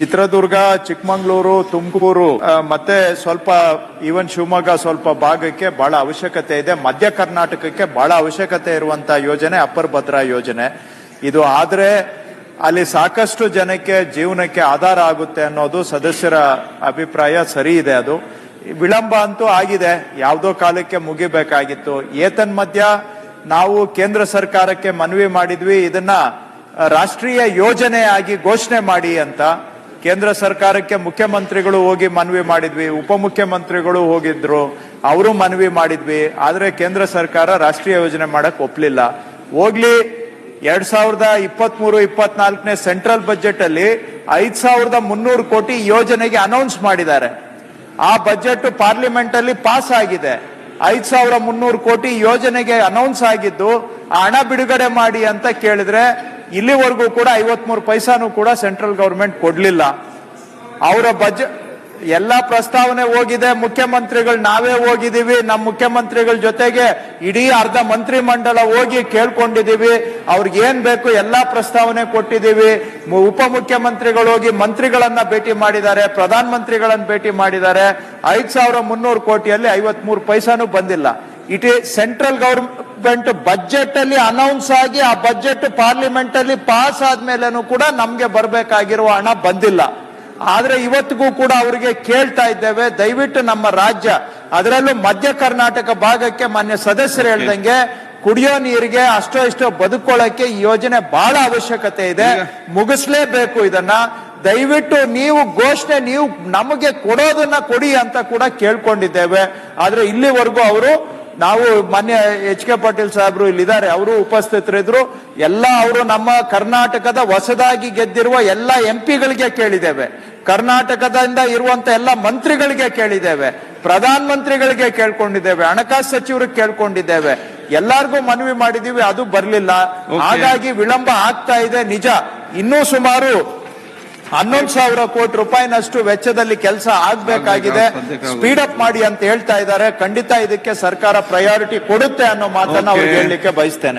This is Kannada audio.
ಚಿತ್ರದುರ್ಗ, ಚಿಕ್ಕಮಂಗ್ಳೂರು, ತುಮಕೂರು ಮತ್ತೆ ಸ್ವಲ್ಪ ಈವನ್ ಶಿವಮೊಗ್ಗ ಸ್ವಲ್ಪ ಭಾಗಕ್ಕೆ ಬಹಳ ಅವಶ್ಯಕತೆ ಇದೆ. ಮಧ್ಯ ಕರ್ನಾಟಕಕ್ಕೆ ಬಹಳ ಅವಶ್ಯಕತೆ ಇರುವಂತ ಯೋಜನೆ, ಅಪ್ಪರ್ ಭದ್ರಾ ಯೋಜನೆ. ಇದು ಆದ್ರೆ ಅಲ್ಲಿ ಸಾಕಷ್ಟು ಜನಕ್ಕೆ ಜೀವನಕ್ಕೆ ಆಧಾರ ಆಗುತ್ತೆ ಅನ್ನೋದು ಸದಸ್ಯರ ಅಭಿಪ್ರಾಯ ಸರಿ ಇದೆ ಅದು. ವಿಳಂಬ ಅಂತೂ ಆಗಿದೆ. ಯಾವುದೋ ಕಾಲಕ್ಕೆ ಮುಗಿಬೇಕಾಗಿತ್ತು. ಏತನ್ಮಧ್ಯ ನಾವು ಕೇಂದ್ರ ಸರ್ಕಾರಕ್ಕೆ ಮನವಿ ಮಾಡಿದ್ವಿ, ಇದನ್ನ ರಾಷ್ಟ್ರೀಯ ಯೋಜನೆಯಾಗಿ ಘೋಷಣೆ ಮಾಡಿ ಅಂತ. ಕೇಂದ್ರ ಸರ್ಕಾರಕ್ಕೆ ಮುಖ್ಯಮಂತ್ರಿಗಳು ಹೋಗಿ ಮನವಿ ಮಾಡಿದ್ವಿ, ಉಪಮುಖ್ಯಮಂತ್ರಿಗಳು ಹೋಗಿದ್ರು, ಅವರು ಮನವಿ ಮಾಡಿದ್ವಿ, ಆದರೆ ಕೇಂದ್ರ ಸರ್ಕಾರ ರಾಷ್ಟ್ರೀಯ ಯೋಜನೆ ಮಾಡಕ್ ಒಪ್ಲಿಲ್ಲ. ಹೋಗ್ಲಿ, ಎರಡ್ ಸಾವಿರದ ಇಪ್ಪತ್ತ್ ಮೂರು ಇಪ್ಪತ್ನಾಲ್ಕನೇ ಸೆಂಟ್ರಲ್ ಬಜೆಟ್ ಅಲ್ಲಿ ಐದ್ ಸಾವಿರದ ಮುನ್ನೂರು ಕೋಟಿ ಯೋಜನೆಗೆ ಅನೌನ್ಸ್ ಮಾಡಿದ್ದಾರೆ. ಆ ಬಜೆಟ್ ಪಾರ್ಲಿಮೆಂಟ್ ಅಲ್ಲಿ ಪಾಸ್ ಆಗಿದೆ. ಐದ್ ಸಾವಿರ ಮುನ್ನೂರು ಕೋಟಿ ಯೋಜನೆಗೆ ಅನೌನ್ಸ್ ಆಗಿದ್ದು, ಆ ಹಣ ಬಿಡುಗಡೆ ಮಾಡಿ ಅಂತ ಕೇಳಿದ್ರೆ, ಇಲ್ಲಿವರೆಗೂ ಕೂಡ ಐವತ್ಮೂರು ಪೈಸಾನು ಕೂಡ ಸೆಂಟ್ರಲ್ ಗವರ್ಮೆಂಟ್ ಕೊಡ್ಲಿಲ್ಲ. ಅವರ ಬಜೆಟ್ ಎಲ್ಲಾ ಪ್ರಸ್ತಾವನೆ ಹೋಗಿದೆ, ಮುಖ್ಯಮಂತ್ರಿಗಳು ನಾವೇ ಹೋಗಿದ್ದೀವಿ, ನಮ್ಮ ಮುಖ್ಯಮಂತ್ರಿಗಳ ಜೊತೆಗೆ ಇಡೀ ಅರ್ಧ ಮಂತ್ರಿ ಮಂಡಲ ಹೋಗಿ ಕೇಳ್ಕೊಂಡಿದ್ದೀವಿ, ಅವ್ರಿಗೆ ಏನ್ ಬೇಕು ಎಲ್ಲಾ ಪ್ರಸ್ತಾವನೆ ಕೊಟ್ಟಿದ್ದೀವಿ. ಮು- ಉಪಮುಖ್ಯಮಂತ್ರಿಗಳು ಹೋಗಿ ಮಂತ್ರಿಗಳನ್ನ ಭೇಟಿ ಮಾಡಿದ್ದಾರೆ ಪ್ರಧಾನ ಮಂತ್ರಿಗಳನ್ನ ಭೇಟಿ ಮಾಡಿದ್ದಾರೆ. ಐದ್ ಸಾವಿರ ಮುನ್ನೂರು ಕೋಟಿಯಲ್ಲಿ ಐವತ್ ಮೂರು ಪೈಸಾನು ಬಂದಿಲ್ಲ. ಇಟ್ ಸೆಂಟ್ರಲ್ ಗವರ್ಮೆಂಟ್ ಬಜೆಟ್ ಅಲ್ಲಿ ಅನೌನ್ಸ್ ಆಗಿ, ಆ ಬಜೆಟ್ ಪಾರ್ಲಿಮೆಂಟ್ ಅಲ್ಲಿ ಪಾಸ್ ಆದ್ಮೇಲೆನೂ ಕೂಡ ನಮ್ಗೆ ಬರ್ಬೇಕಾಗಿರುವ ಹಣ ಬಂದಿಲ್ಲ. ಆದ್ರೆ ಇವತ್ತಿಗೂ ಕೂಡ ಅವರಿಗೆ ಕೇಳ್ತಾ ಇದ್ದೇವೆ ದಯವಿಟ್ಟು ನಮ್ಮ ರಾಜ್ಯ ಅದರಲ್ಲೂ ಮಧ್ಯ ಕರ್ನಾಟಕ ಭಾಗಕ್ಕೆ ಮಾನ್ಯ ಸದಸ್ಯರು ಹೇಳ್ದಂಗೆ ಕುಡಿಯೋ ನೀರಿಗೆ ಅಷ್ಟೋ ಇಷ್ಟೋ ಬದುಕೊಳ್ಳಕ್ಕೆ ಈ ಯೋಜನೆ ಬಹಳ ಅವಶ್ಯಕತೆ ಇದೆ. ಮುಗಿಸ್ಲೇಬೇಕು ಇದನ್ನ. ದಯವಿಟ್ಟು ನೀವು ಘೋಷಣೆ ನೀವು ನಮಗೆ ಕೊಡೋದನ್ನ ಕೊಡಿ ಅಂತ ಕೂಡ ಕೇಳ್ಕೊಂಡಿದ್ದೇವೆ. ಆದ್ರೆ ಇಲ್ಲಿವರೆಗೂ ಅವರು ನಾವು ಮಾನ್ಯ ಎಚ್ ಕೆ ಪಾಟೀಲ್ ಸಾಹೇಬ್ರು ಇಲ್ಲಿದ್ದಾರೆ ಅವರು ಉಪಸ್ಥಿತರಿದ್ರು. ಎಲ್ಲ ಅವರು ನಮ್ಮ ಕರ್ನಾಟಕದ ಹೊಸದಾಗಿ ಗೆದ್ದಿರುವ ಎಲ್ಲ ಎಂಪಿಗಳಿಗೆ ಕೇಳಿದ್ದೇವೆ. ಕರ್ನಾಟಕದಿಂದ ಇರುವಂತ ಎಲ್ಲ ಮಂತ್ರಿಗಳಿಗೆ ಕೇಳಿದ್ದೇವೆ ಪ್ರಧಾನ ಮಂತ್ರಿಗಳಿಗೆ ಕೇಳ್ಕೊಂಡಿದ್ದೇವೆ ಹಣಕಾಸು ಸಚಿವರಿಗೆ ಕೇಳ್ಕೊಂಡಿದ್ದೇವೆ. ಎಲ್ಲಾರ್ಗೂ ಮನವಿ ಮಾಡಿದೀವಿ ಅದು ಬರ್ಲಿಲ್ಲ. ಹಾಗಾಗಿ ವಿಳಂಬ ಆಗ್ತಾ ಇದೆ ನಿಜ. ಇನ್ನೂ ಸುಮಾರು ಹನ್ನೊಂದು ಸಾವಿರ ಕೋಟಿ ರೂಪಾಯಿನಷ್ಟು ವೆಚ್ಚದಲ್ಲಿ ಕೆಲಸ ಆಗ್ಬೇಕಾಗಿದೆ. ಸ್ಪೀಡ್ ಅಪ್ ಮಾಡಿ ಅಂತ ಹೇಳ್ತಾ ಇದ್ದಾರೆ. ಖಂಡಿತ ಇದಕ್ಕೆ ಸರ್ಕಾರ ಪ್ರಯಾರಿಟಿ ಕೊಡುತ್ತೆ ಅನ್ನೋ ಮಾತನ್ನ ಅವ್ರಿಗೆ ಹೇಳಲಿಕ್ಕೆ ಬಯಸ್ತೇನೆ.